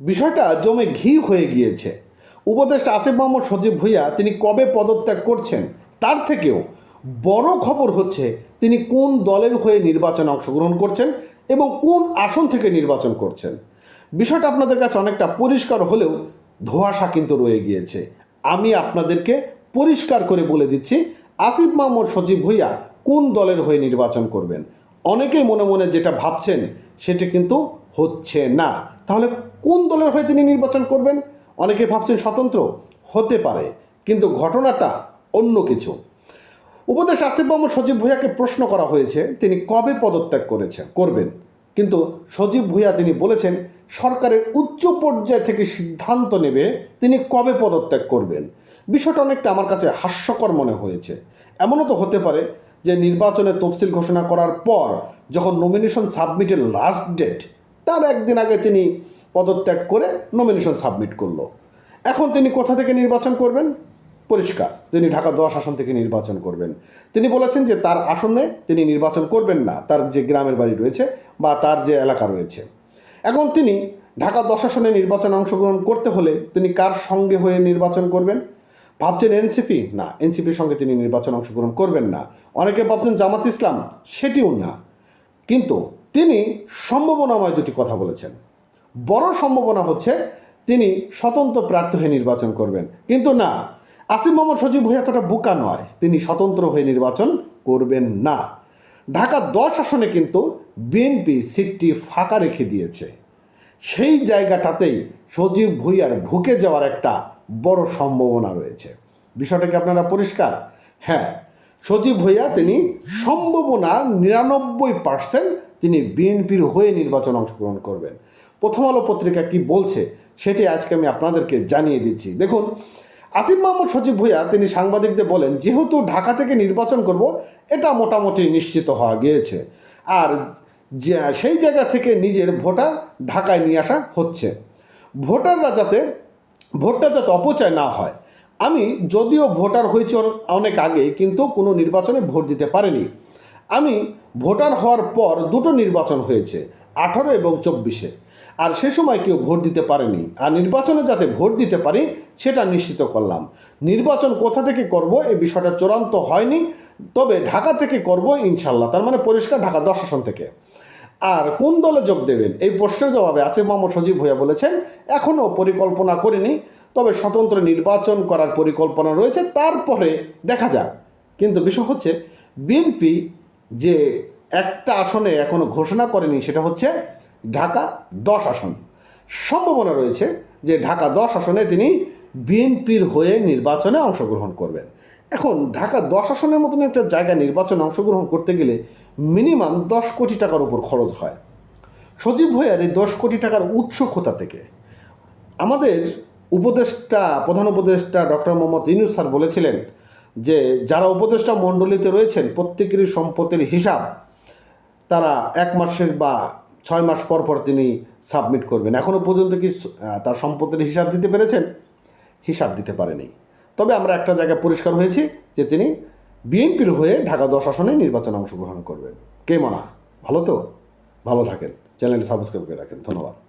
বিষয়টা জমে ঘি হয়ে গিয়েছে। উপদেষ্টা আসিফ মোহাম্মদ সজীব ভুইয়া তিনি কবে পদত্যাগ করছেন, তার থেকেও বড় খবর হচ্ছে তিনি কোন দলের হয়ে নির্বাচনে অংশগ্রহণ করছেন এবং কোন আসন থেকে নির্বাচন করছেন। বিষয়টা আপনাদের কাছে অনেকটা পরিষ্কার হলেও ধোঁয়াশা কিন্তু রয়ে গিয়েছে। আমি আপনাদেরকে পরিষ্কার করে বলে দিচ্ছি, আসিফ মাহমুদ সজীব ভুইয়া কোন দলের হয়ে নির্বাচন করবেন? অনেকেই মনে মনে যেটা ভাবছেন সেটা কিন্তু হচ্ছে না। তাহলে কোন দলের হয়ে তিনি নির্বাচন করবেন? অনেকে ভাবছেন স্বতন্ত্র, হতে পারে। কিন্তু ঘটনাটা অন্য কিছু। উপদেশ আসিফ মোহাম্মদ সজীব ভুইয়াকে প্রশ্ন করা হয়েছে, তিনি কবে পদত্যাগ করেছেন করবেন? কিন্তু সজীব ভুইয়া তিনি বলেছেন, সরকারের উচ্চ পর্যায় থেকে সিদ্ধান্ত নেবে তিনি কবে পদত্যাগ করবেন। বিষয়টা অনেকটা আমার কাছে হাস্যকর মনে হয়েছে। এমনও তো হতে পারে যে নির্বাচনের তফসিল ঘোষণা করার পর যখন নমিনেশন সাবমিটের লাস্ট ডেট তার একদিন আগে তিনি পদত্যাগ করে নমিনেশন সাবমিট করল। এখন তিনি কোথা থেকে নির্বাচন করবেন? পরিষ্কার, তিনি ঢাকা দশ আসন থেকে নির্বাচন করবেন। তিনি বলেছেন যে তার আসনে তিনি নির্বাচন করবেন না, তার যে গ্রামের বাড়ি রয়েছে বা তার যে এলাকা রয়েছে। এখন তিনি ঢাকা দশ আসনে নির্বাচনে অংশগ্রহণ করতে হলে তিনি কার সঙ্গে হয়ে নির্বাচন করবেন? ভাবছেন এনসিপি? না, এনসিপির সঙ্গে তিনি নির্বাচন অংশগ্রহণ করবেন না। অনেকে ভাবছেন জামাত ইসলাম? সেটিও না। কিন্তু তিনি সম্ভাবনাময় দুটি কথা বলেছেন। বড় সম্ভাবনা হচ্ছে তিনি স্বতন্ত্র প্রার্থী হয়ে নির্বাচন করবেন। কিন্তু না, আসিফ মোহাম্মদ সজীব ভুইয়া এতটা বোকা নয়, তিনি স্বতন্ত্র হয়ে নির্বাচন করবেন না। ঢাকা দশ আসনে কিন্তু বিএনপি সিটটি ফাঁকা রেখে দিয়েছে। সেই জায়গাটাতেই সজীব ভুইয়ার ঢুকে যাওয়ার একটা বড় সম্ভাবনা রয়েছে। বিষয়টা কি আপনারা পরিষ্কার? হ্যাঁ সজীব ভুইয়া তিনি সম্ভাবনা নিরানব্বই পার্সেন্ট তিনি বিএনপির হয়ে নির্বাচন অংশগ্রহণ করবেন। প্রথম আলো পত্রিকা কি বলছে সেটি আজকে আমি আপনাদেরকে জানিয়ে দিচ্ছি। দেখুন, আসিফ মোহাম্মদ সচিব ভুইয়া তিনি সাংবাদিকদের বলেন, যেহেতু ঢাকা থেকে নির্বাচন করব, এটা মোটামুটি নিশ্চিত হওয়া গিয়েছে। আর সেই জায়গা থেকে নিজের ভোটার ঢাকায় নিয়ে আসা হচ্ছে। ভোটাররা যাতে, ভোটটা যাতে অপচয় না হয়। আমি যদিও ভোটার হয়েছি অনেক আগে কিন্তু কোনো নির্বাচনে ভোট দিতে পারিনি। আমি ভোটার হওয়ার পর দুটো নির্বাচন হয়েছে, আঠারো এবং চব্বিশে। আর সে সময় কেউ ভোট দিতে পারেনি। আর নির্বাচনে যাতে ভোট দিতে পারি, সেটা নিশ্চিত করলাম। নির্বাচন কোথা থেকে করব এই বিষয়টা চূড়ান্ত হয়নি, তবে ঢাকা থেকে করব ইনশাল্লাহ। তার মানে পরিষ্কার ঢাকা দশ আসন থেকে। আর কোন দলে যোগ দেবেন? এই প্রশ্নের জবাবে আসিফ মোহাম্মদ সজীব ভুইয়া বলেছেন এখনও পরিকল্পনা করিনি, তবে স্বতন্ত্র নির্বাচন করার পরিকল্পনা রয়েছে, তারপরে দেখা যাক। কিন্তু বিষয় হচ্ছে, বিএনপি যে একটা আসনে এখনও ঘোষণা করেনি, সেটা হচ্ছে ঢাকা দশ আসন। সম্ভাবনা রয়েছে যে ঢাকা দশ আসনে তিনি বিএনপির হয়ে নির্বাচনে অংশগ্রহণ করবেন। এখন ঢাকা দশ আসনের মতন একটা জায়গায় নির্বাচনে অংশগ্রহণ করতে গেলে মিনিমাম দশ কোটি টাকার উপর খরচ হয়। সজীব ভুইয়ার এই দশ কোটি টাকার উৎস কোথা থেকে? আমাদের উপদেষ্টা, প্রধান উপদেষ্টা ডক্টর মোহাম্মদ ইনুস স্যার বলেছিলেন যে যারা উপদেষ্টা মণ্ডলীতে রয়েছেন, প্রত্যেকেরই সম্পত্তির হিসাব তারা এক মাসের বা ছয় মাস পর পর তিনি সাবমিট করবেন। এখনও পর্যন্ত কি তার সম্পত্তির হিসাব দিতে পেরেছেন? হিসাব দিতে পারেনি। তবে আমরা একটা জায়গায় পরিষ্কার হয়েছি যে তিনি বিএনপির হয়ে ঢাকা দশ আসনে নির্বাচনে অংশগ্রহণ করবেন। কে মনা? ভালো তো? ভালো থাকেন। চ্যানেলটি সাবস্ক্রাইব করে রাখেন। ধন্যবাদ।